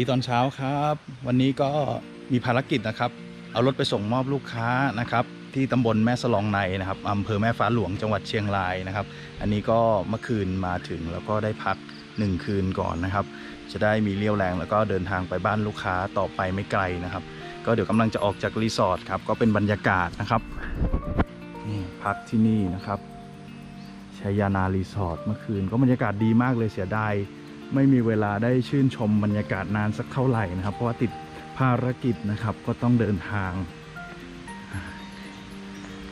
ดีตอนเช้าครับ วันนี้ก็มีภารกิจนะครับ เอารถไปส่งมอบลูกค้านะครับ ที่ตำบลแม่สลองในนะครับอำเภอแม่ฟ้าหลวงจังหวัดเชียงรายนะครับ อันนี้ก็เมื่อคืนมาถึงแล้วก็ได้พักหนึ่งคืนก่อนนะครับ จะได้มีเรี่ยวแรงแล้วก็เดินทางไปบ้านลูกค้าต่อไปไม่ไกลนะครับ ก็เดี๋ยวกำลังจะออกจากรีสอร์ทครับก็เป็นบรรยากาศนะครับนี่พักที่นี่นะครับชัยยานารีสอร์ทเมื่อคืนก็บรรยากาศดีมากเลยเสียดาย ไม่มีเวลาได้ชื่นชมบรรยากาศนานสักเท่าไหร่นะครับ เพราะว่าติดภารกิจนะครับก็ต้องเดินทาง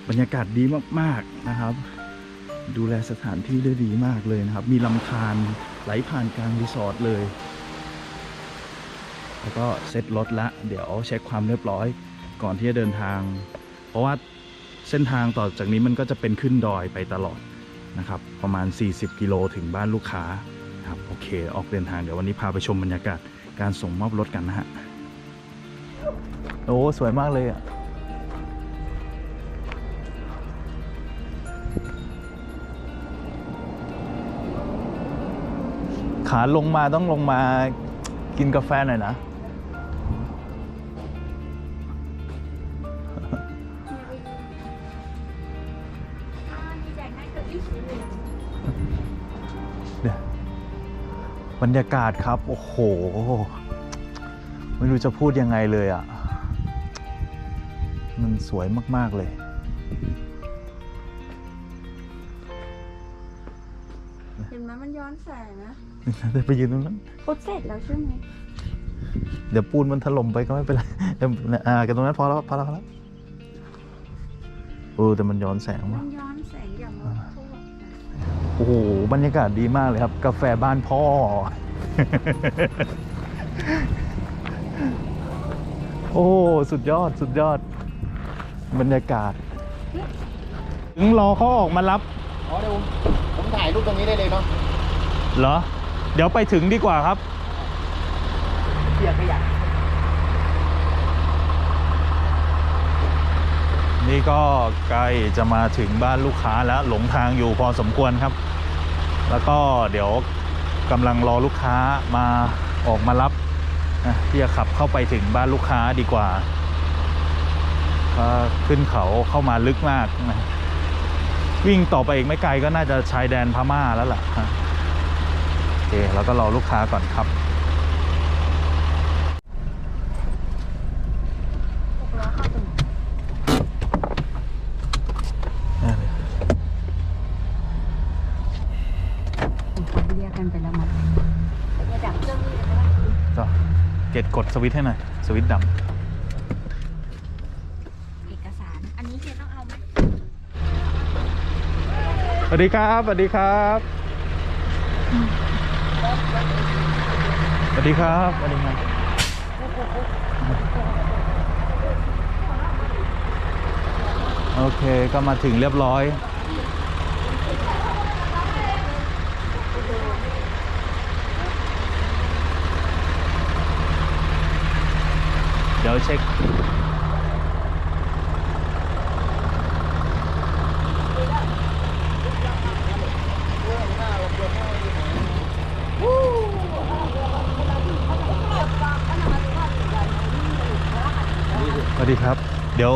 บรรยากาศดีมากๆนะครับ ดูแลสถานที่ได้ดีมากเลยนะครับ มีลำธารไหลผ่านกลางรีสอร์ทเลย แล้วก็เซ็ตรถละ เดี๋ยวเช็คความเรียบร้อยก่อนที่จะเดินทาง เพราะว่าเส้นทางต่อจากนี้มันก็จะเป็นขึ้นดอยไปตลอดนะครับ ประมาณ 40 กิโลถึงบ้านลูกค้า ครับ โอเค ออกเดินทางเดี๋ยววันนี้พาไปชมบรรยากาศการส่งมอบรถกันนะฮะ โอ้ สวยมากเลยอะขาลงมาต้องลงมากินกาแฟหน่อยนะ เดี๋ยว บรรยากาศครับ โอ้โห ไม่รู้จะพูดยังไงเลยอะ มันสวยมาก ๆ เลย เห็นไหมมันย้อนแสงนะจะไปยืนตรงนั้นพุดเสร็จแล้วใช่ไหมเดี๋ยวปูนมันถล่มไปก็ไม่เป็นไรเดี๋ยวอ่ากันตรงนั้นพอแล้วพอแล้วพอแล้วเออแต่มันย้อนแสงมัว่ะนย้อนแสง โอ้โหบรรยากาศดีมากเลยครับ กาแฟบ้านพ่อ โอ้ สุดยอดสุดยอด บรรยากาศ ถึงรอเขาออกมารับ อ๋อเดี๋ยวผมผมถ่ายรูปตรงนี้ได้เลยเนาะเหรอ เดี๋ยวไปถึงดีกว่าครับเกียร์ขยะนี่ก็ใกล้จะมาถึงบ้านลูกค้าแล้วหลงทางอยู่พอสมควรครับ แล้วก็เดี๋ยวกำลังรอลูกค้ามาออกมารับนะที่จะขับเข้าไปถึงบ้านลูกค้าดีกว่าขึ้นเขาเข้ามาลึกมากนะวิ่งต่อไปอีกไม่ไกลก็น่าจะชายแดนพม่าแล้วล่ะโอเคแล้วก็รอลูกค้าก่อนครับ หกล้อเข้าตรงไหนเขาเรีย กกันไปแล้วมั้งระดับเครื่องนี้เลยนะก็เกดกดสวิตช์ให้หน่อยสวิตช์ดเอกสาร อันนี้เจต้องเอาไหมำสวัสดีครับสวัสดีครับสวัสดีครับสวัสดีครับโอเคก็มาถึงเรียบร้อย ดี๋ยวเช็คสวัสดีครับ เดี๋ยว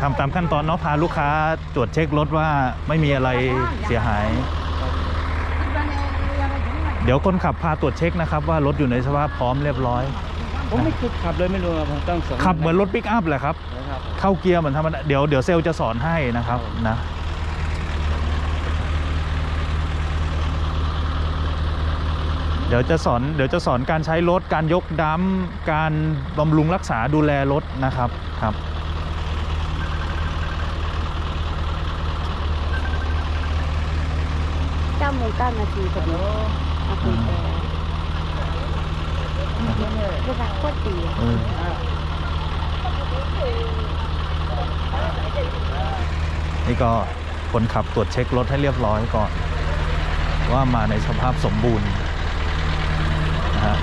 ทำตามขั้นตอนเนาะพาลูกค้าตรวจเช็ครถว่าไม่มีอะไรเสียหาย เดี๋ยวคนขับพาตรวจเช็คนะครับว่ารถอยู่ในสภาพพร้อมเรียบร้อย ผมไม่เคยขับเลยไม่รู้ครับผมต้องสอนขับเหมือนรถปิกอัพแหละครับ นะครับเข้าเกียร์เหมือนธรรมดาเดี๋ยวเดี๋ยวเซลล์จะสอนให้นะครับนะเดี๋ยวจะสอนเดี๋ยวจะสอนการใช้รถการยกดัมป์การบำรุงรักษาดูแลรถนะครับครับ เก้าโมงเก้านาทีพอดีเอาคุยแต่ เวลาโคตรดีอะเออนี่ก็คนขับตรวจเช็ครถให้เรียบร้อยก่อน ว่ามาในสภาพสมบูรณ์นะฮะ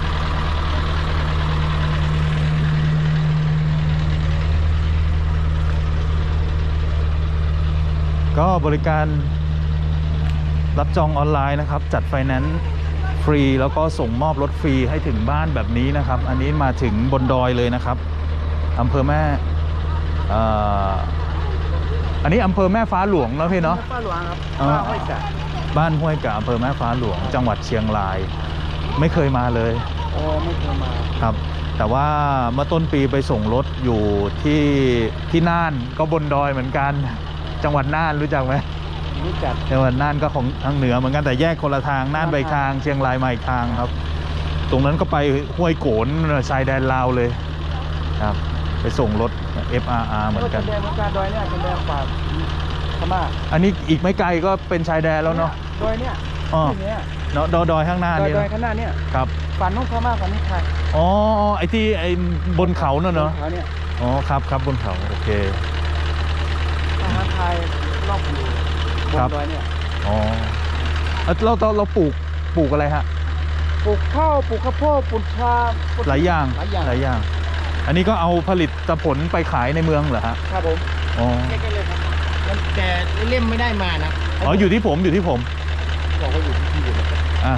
ก็บริการรับจองออนไลน์นะครับ จัดไฟแนนซ์ ฟฟรี แล้วก็ส่งมอบรถฟรีให้ถึงบ้านแบบนี้นะครับ อันนี้มาถึงบนดอยเลยนะครับอำเภอแม่เอ่ออันนี้อำเภอแม่ฟ้าหลวงแล้วพี่เนาะป้าหลวงครับอ๋อป้าห้อยกะบ้านห้วยกะอำเภอแม่ฟ้าหลวง จังหวัดเชียงราย ไม่เคยมาเลยโอ้ไม่เคยมาครับ แต่ว่าเมื่อต้นปีไปส่งรถอยู่ที่ที่น่านก็บนดอยเหมือนกัน จังหวัดน่านรู้จักไหม รู้จักจังหวัดน่านก็ของทางเหนือเหมือนกันแต่แยกคนละทางน่านไปทาง เชียงรายมาอีกทางครับ ตรงนั้นก็ไปห้วยโขนชายแดนลาวเลยครับ ไปส่งรถ FRR เหมือนกันชายแดนเมืองการดอยเนี่ยชายแดนฝากพม่าอันนี้อีกไม่ไกลก็เป็นชายแดนแล้วเนาะดอยเนี่ยอ๋อที่เนี้ยเนาะดอดอยข้างหน้าดอยนี่ดอยนะข้างหน้าเนี่ยครับฝั่งนู้นพม่าฝั่งนี้ไทยอ๋ออ๋อไอ้ที่ไอ้บนเขาเนอะเนาะเขาเนี่ยอ๋อครับครับบนเขาโอเคทหารไทยรอบอยู่ บครับนดอยเนี่ยอ๋อแล้วเราเราเราปลูกปลูกอะไรฮะปลูกข้าวปลูกข้าวโพดปลูกชาปลูกหลายอย่างหลายอย่างหลายอย่าง อันนี้ก็เอาผลิตผลไปขายในเมืองเหรอฮะครับผมอ๋อใกล้ๆเลยครับมันแต่เล่มไม่ได้มานะอ๋ออยู่ที่ผมอยู่ที่ผมบอกว่าอยู่ที่พี่อยู่อ่า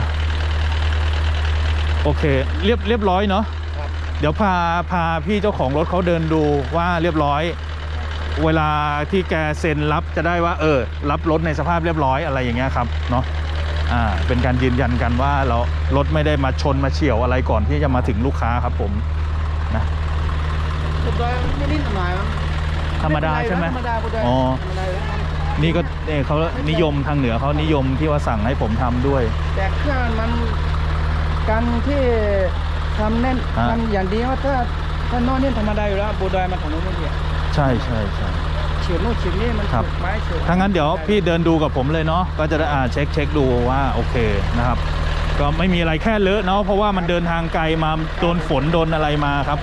โอเคเรียบเรียบร้อยเนาะครับเดี๋ยวพาพาพี่เจ้าของรถเขาเดินดูว่าเรียบร้อย เวลาที่แกเซ็นรับจะได้ว่าเออรับรถในสภาพเรียบร้อยอะไรอย่างเงี้ยครับเนาะอ่าเป็นการยืนยันกันว่าเรารถไม่ได้มาชนมาเฉี่ยวอะไรก่อนที่จะมาถึงลูกค้าครับผมนะบนดอยมันนิดๆหน่อยๆมันธรรมดาใช่ไหมธรรมดาบนดอยอ๋อธรรมดาอยู่แล้วนี่ก็เอ่อเขานิยมทางเหนือเขานิยมที่ว่าสั่งให้ผมทำด้วย แต่เครื่องมันการที่ทำแน่นฮะมันอย่างดีว่าถ้าถ้านอนนี่ธรรมดาอยู่แล้วบนดอยมันของนู้นไม่ดี ใช่ใช่ใช่เฉียดนู่นเฉียดนี่มันครับ ไม้เฉียดถ้างั้นเดี๋ยวพี่เดินดูกับผมเลยเนาะก็จะได้อ่าเช็คเช็คดูว่าโอเคนะครับ ก็ไม่มีอะไรแค่เลอะเนาะเพราะว่ามันเดินทางไกลมาโดนฝนโดนอะไรมาครับ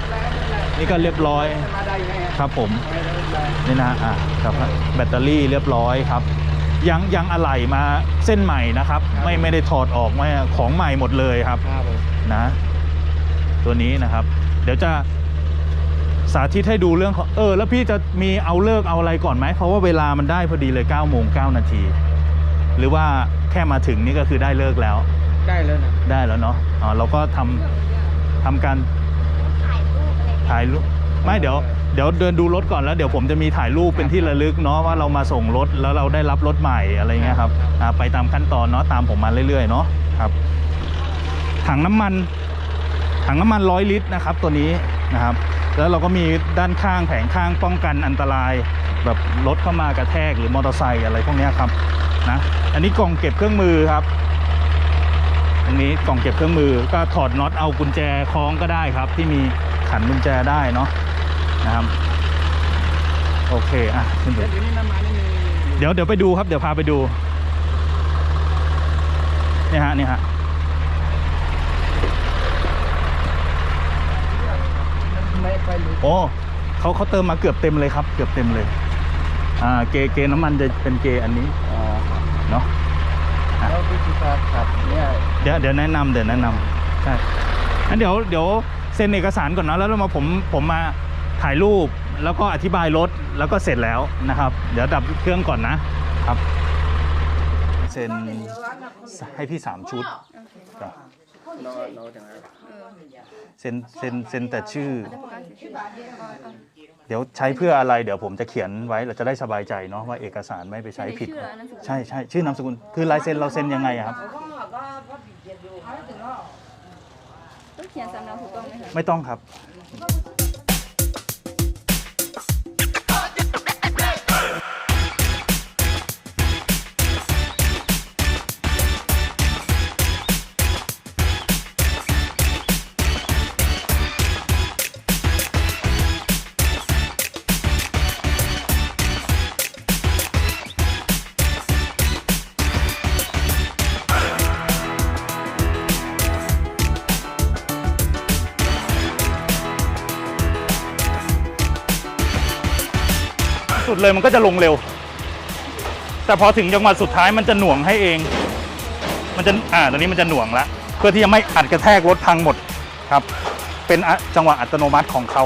นี่ก็เรียบร้อยธรรมดาอยู่ไงครับผม ไม่ได้ไม่ได้นี่นะอะครับแบตเตอรี่เรียบร้อยครับ ยังยังอะไหล่มาเส้นใหม่นะครับ ไม่ไม่ได้ถอดออกไม่ของใหม่หมดเลยครับครับผมนะ ตัวนี้นะครับ เดี๋ยวจะ สาธิตให้ดูเรื่องของเออ แล้วพี่จะมีเอาเลิกเอาอะไรก่อนไหมเพราะว่าเวลามันได้พอดีเลย9ก้าโมงเนาที หรือว่าแค่มาถึงนี่ก็คือได้เลิกแล้ว ได้เลยนะได้แล้วเนาะอ๋อเราก็ทำทำการถ่ายรูปอะไรถ่ายรูปไม่เดี๋ยวเดี๋ยวเดินดูรถก่อนแล้วเดี๋ยวผมจะมีถ่ายรูปเป็นที่ระลึกเนาะว่าเรามาส่งรถแล้วเราได้รับรถใหม่อะไรเงี้ยครับอ่าไปตามขั้นตอนเนาะตามผมมาเรื่อยๆเนาะครับถังน้ำมันถังน้ำมันร้อยลิตรนะครับ ตัวนี้นะครับ แล้วเราก็มีด้านข้างแผงข้างป้องกันอันตราย แบบรถเข้ามากระแทกหรือมอเตอร์ไซค์อะไรพวกนี้ครับนะอันนี้กล่องเก็บเครื่องมือครับตรงนี้กล่องเก็บเครื่องมือก็ถอดน็อตเอากุญแจคล้องก็ได้ครับ ที่มีขันกุญแจได้เนาะนะครับโอเคอะขึ้นไปเดี๋ยวเดี๋ยวเดี๋ยวไปดูครับเดี๋ยวพาไปดูเนี่ยฮะเนี่ยฮะ ไม่ ค่อยรู้โอ้เขาเขาเติมมาเกือบเต็มเลยครับ เกือบเต็มเลย อ่าเกเกน้ำมันจะเป็นเกอันนี้อ๋อเนาะแล้ววิธีการขับเนี่ยเดี๋ยวเดี๋ยวแนะนำเดี๋ยวแนะนำใช่งั้นเดี๋ยวเดี๋ยวเซ็นเอกสารก่อนนะแล้วเรามาผมผมมาถ่ายรูปแล้วก็อธิบายรถแล้วก็เสร็จแล้วนะครับ เดี๋ยวดับเครื่องก่อนนะครับ เซ็นให้พี่สามชุดครับเราเราถึงแล้ว เซ็นเซ็นเซ็นแต่ชื่อ เดี๋ยวใช้เพื่ออะไร เดี๋ยวผมจะเขียนไว้เราจะได้สบายใจเนาะว่าเอกสารไม่ไปใช้ผิดชื่ออะไรนามสกุลใช่ใช่ชื่อนามสกุลคือลายเซ็นเราเซ็นยังไงอะครับ ต้องเขียนสำเนาถูกต้องไหมคะ ไม่ต้องครับ เลยมันก็จะลงเร็ว แต่พอถึงจังหวะสุดท้ายมันจะหน่วงให้เอง มันจะอ่าตอนนี้มันจะหน่วงละเพื่อที่จะไม่อัดกระแทกรถพังหมดครับ เป็นจังหวะอัตโนมัติของเขา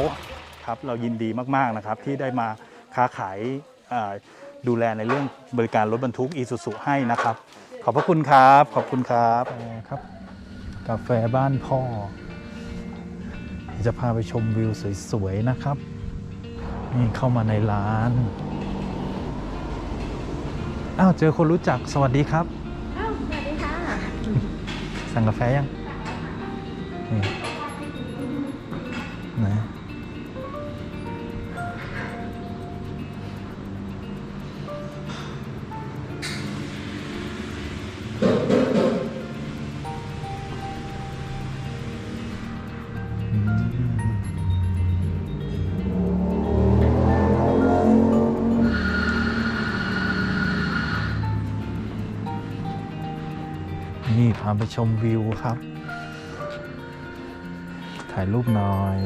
ครับ เรายินดีมากๆนะครับ ที่ได้มาค้าขายดูแลในเรื่องบริการรถบรรทุกอีซูซุให้นะครับ ขอบพระคุณครับ ขอบคุณครับครับ กาแฟบ้านพ่อ จะพาไปชมวิวสวยๆนะครับ นี่เข้ามาในร้าน อ้าว เจอคนรู้จักสวัสดีครับ อ้าว สวัสดีค่ะ สั่งกาแฟยังนี่ไหน พาไปชมวิวครับ ถ่ายรูปหน่อย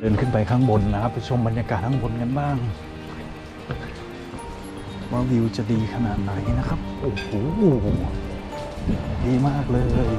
เดินขึ้นไปข้างบนนะครับ ไปชมบรรยากาศข้างบนกันบ้าง ว่าวิวจะดีขนาดไหนนะครับ โอ้โหดีมากเลย